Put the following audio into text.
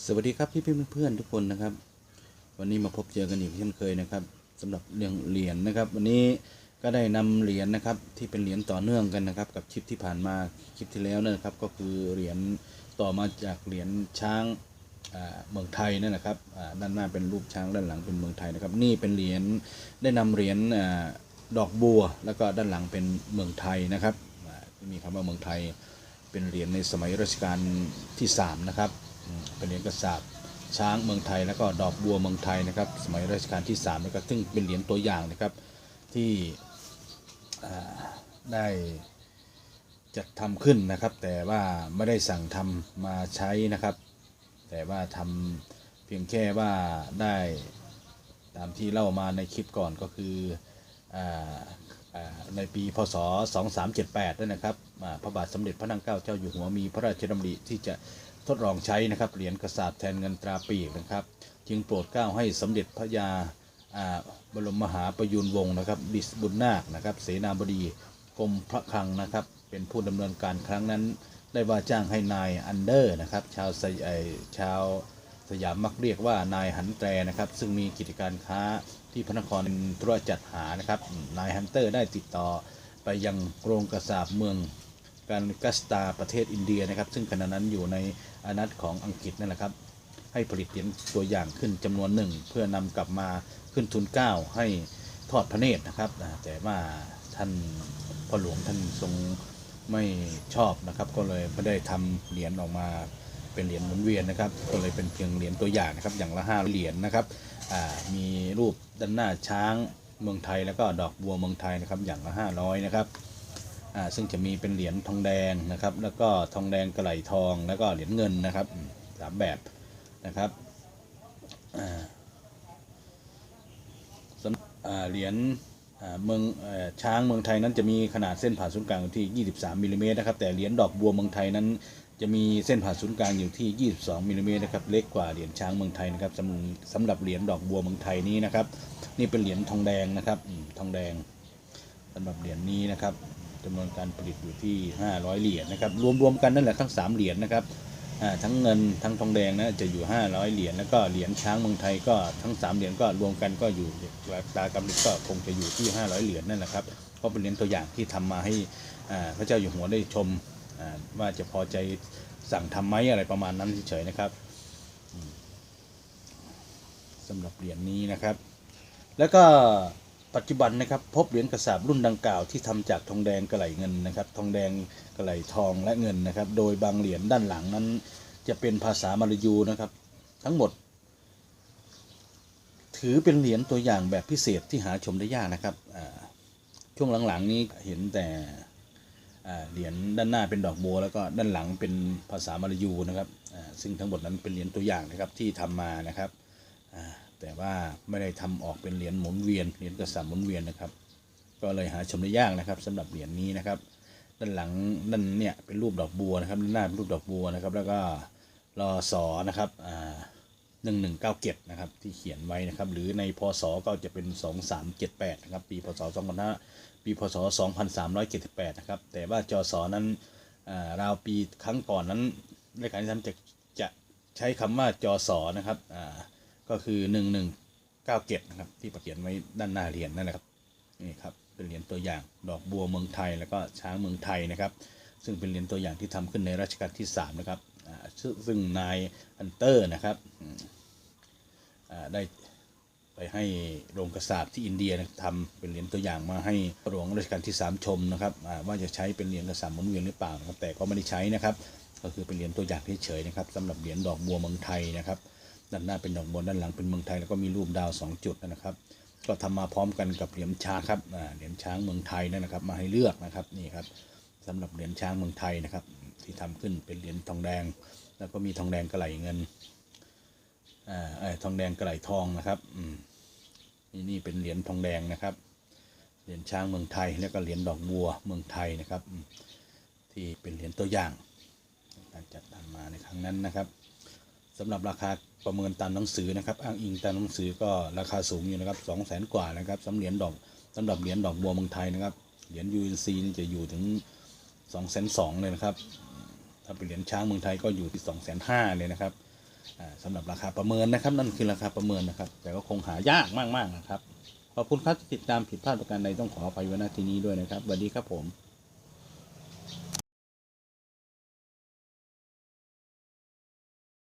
สวัสดีครับพี่เพื่อนๆทุกคนนะครับ วันนี้มาพบเจอกันอีกเช่นเคยนะครับสำหรับเรื่องเหรียญนะครับ วันนี้ก็ได้นำเหรียญนะครับ ที่เป็นเหรียญต่อเนื่องกันนะครับ กับคลิปที่ผ่านมาคลิปที่แล้วนะครับ ก็คือเหรียญต่อมาจากเหรียญช้างเมืองไทยนั่นแหละครับด้านหน้าเป็นรูปช้างด้านหลังเป็นเมืองไทยนะครับ นี่เป็นเหรียญได้นำเหรียญดอกบัว แล้วก็ด้านหลังเป็นเมืองไทยนะครับมีคำว่าเมืองไทยเป็นเหรียญในสมัยรัชกาลที่3นะครับ เป็นเหรียญกระสาบช้างเมืองไทยแล้วก็ดอกบัวเมืองไทยนะครับ สมัยรัชกาลที่3นะครับซึ่งเป็นเหรียญตัวอย่างนะครับที่ได้จัดทำขึ้นนะครับ แต่ว่าไม่ได้สั่งทำมาใช้นะครับ แต่ว่าทำเพียงแค่ว่าได้ตามที่เล่ามาในคลิปก่อนก็คืออในปีพศ 2378นั่นนะครับพระบาทสมเด็จพระนางเกล้าเจ้าอยู่หัวมีพระราชดำริที่จะ ทดลองใช้นะครับเหรียญกระสาบแทนเงินตราปีกนะครับ จึงโปรดเกล้าให้สมเด็จพระยาอ่าบรมมหาประยุนวงศ์นะครับดิสบุญนาคนะครับ เสนาบดีกรมพระคลังนะครับ เป็นผู้ดำเนินการครั้งนั้น ได้ว่าจ้างให้นายอันเดอร์นะครับ ชาวสยชาวสยามมักเรียกว่านายหันแตรนะครับ ซึ่งมีกิจการค้าที่พระนครธุรจัดหานะครับ นายฮันเตอร์ได้ติดต่อไปยังโรงกระสาบเมือง การกัสตาประเทศอินเดียนะครับ ซึ่งขณะนั้นอยู่ในอาณาจักรของอังกฤษนั่นแหละครับ ให้ผลิตเหรียญตัวอย่างขึ้นจำนวนหนึ่ง เพื่อนำกลับมาขึ้นทุนเก้าให้ทอดพระเนตรนะครับ แต่ว่าท่านพ่อหลวงท่านทรงไม่ชอบนะครับ ก็เลยไม่ได้ทำเหรียญออกมาเป็นเหรียญหมุนเวียนนะครับ ก็เลยเป็นเพียงเหรียญตัวอย่างนะครับ อย่างละห้าเหรียญนะครับ มีรูปด้านหน้าช้างเมืองไทยแล้วก็ดอกบัวเมืองไทยนะครับ อย่างละห้าร้อยนะครับ ซึ่งจะมีเป็นเหรียญทองแดงนะครับ แล้วก็ทองแดงกระไหลทองแล้วก็เหรียญเงินนะครับสามแบบนะครับเหรียญเมืองอช้างเมืองไทยนั้นจะมีขนาดเส้นผ่าศูนย์กลางอยู่ที่ 23มิลลิเมตรนะครับแต่เหรียญดอกบัวเมืองไทยนั้น จะมีเส้นผ่าศูนย์กลางอยู่ที่ 22มิลลิเมตรนะครับเล็กกว่าเหรียญช้างเมืองไทยนะครับสำสำหรับเหรียญดอกบัวเมืองไทยนี้นะครับ นี่เป็นเหรียญทองแดงนะครับทองแดงสำหรับเหรียญนี้นะครับ จำนวนการผลิตอยู่ที่ 500 เหรียญนะครับ รวมๆกันนั่นแหละทั้ง 3 เหรียญนะครับทั้งเงินทั้งทองแดงนะจะอยู่ 500 เหรียญแล้วก็เหรียญช้างเมืองไทยก็ทั้ง 3 เหรียญก็รวมกันก็อยู่ราคากำลังก็คงจะอยู่ที่ 500 เหรียญนั่นแหละครับก็เป็นเหรียญตัวอย่างที่ทำมาให้พระเจ้าอยู่หัวได้ชมว่าจะพอใจสั่งทำไหมอะไรประมาณนั้นเฉยๆนะครับสำหรับเหรียญนี้นะครับ แล้วก็ ปัจจุบันนะครับพบเหรียญกระสาบรุ่นดังกล่าวที่ทำจากทองแดงกระไหลเงินนะครับทองแดงกระไหลทองและเงินนะครับ โดยบางเหรียญด้านหลังนั้น จะเป็นภาษามลายูนะครับ ทั้งหมด ถือเป็นเหรียญตัวอย่างแบบพิเศษที่หาชมได้ยากนะครับช่วงหลังๆนี้เห็นแต่เหรียญด้านหน้าเป็นดอกบัวแล้วก็ด้านหลังเป็นภาษามลายูนะครับซึ่งทั้งหมดนั้นเป็นเหรียญตัวอย่างนะครับที่ทำมานะครับ แต่ว่าไม่ได้ทำออกเป็นเหรียญหมุนเวียนเหรียญกระสาบหมุนเวียนนะครับ ก็เลยหาชมได้ยากนะครับสำหรับเหรียญนี้นะครับ ด้านหลังด้านเนี่ยเป็นรูปดอกบัวนะครับด้านหน้าเป็นรูปดอกบัวนะครับ แล้วก็รอสอนะครับอ่าหนึ่งหนึ่งเก้าเจ็ดนะครับที่เขียนไว้นะครับ หรือในพศก็จะเป็นสองสามเจ็ดแปดนะครับ ปีพศสองพันห้าปีพศสองพันสามร้อยเจ็ดสิบแปดนะครับ แต่ว่าจศนั้นราวปีครั้งก่อนนั้นในการที่ทำจะจะใช้คำว่าจศนะครับอ่า ก็คือหนึ่งหนึ่งเก้าเจ็ดนะครับ ที่ประเขียนไว้ด้านหน้าเหรียญนั่นแหละครับนี่ครับเป็นเหรียญตัวอย่างดอกบัวเมืองไทยแล้วก็ช้างเมืองไทยนะครับ ซึ่งเป็นเหรียญตัวอย่างที่ทำขึ้นในรัชกาลที่3นะครับซึ่งนายอันเตอร์นะครับได้ไปให้โรงกระสาบที่อินเดียนะทำเป็นเหรียญตัวอย่างมาให้หลวงรัชกาลที่ 3 ชมนะครับว่าจะใช้เป็นเหรียญกระสาบหมุนเวียนหรือเปล่านะครับแต่ก็ไม่ได้ใช้นะครับ ก็คือเป็นเหรียญตัวอย่างเฉยๆนะครับสำหรับเหรียญดอกบัวเมืองไทยนะครับ ด้านหน้าเป็นดอกบัวด้านหลังเป็นเมืองไทยแล้วก็มีรูปดาวสองจุดนะครับ ก็ทำมาพร้อมกันกับเหรียญช้างครับเหรียญช้างเมืองไทยนั่นนะครับ มาให้เลือกนะครับนี่ครับสำหรับเหรียญช้างเมืองไทยนะครับ ที่ทำขึ้นเป็นเหรียญทองแดง แล้วก็มีทองแดงกระไหลเงินอ่าเอ้ยทองแดงกระไหลทองนะครับอืมนี่นี่เป็นเหรียญทองแดงนะครับเหรียญช้างเมืองไทยแล้วก็เหรียญดอกบัวเมืองไทยนะครับ ที่เป็นเหรียญตัวอย่างการจัดทำมาในครั้งนั้นนะครับ สำหรับราคาประเมินตามหนังสือนะครับ อ้างอิงตามหนังสือก็ราคาสูงอยู่นะครับสองแสนกว่านะครับสำเหรียญดอกสำหรับเหรียญดอกบัวเมืองไทยนะครับ เหรียญ UNC นี่จะอยู่ถึงสองแสนสองเลยนะครับ ถ้าเป็นเหรียญช้างเมืองไทยก็อยู่ที่สองแสนห้าเลยนะครับอ่าสำหรับราคาประเมินนะครับ นั่นคือราคาประเมินนะครับ แต่ก็คงหายากมากๆนะครับ ขอบคุณครับที่ติดตามผิดพลาดประการใดต้องขออภัยไว้ณที่นี้ด้วยนะครับสวัสดีครับผม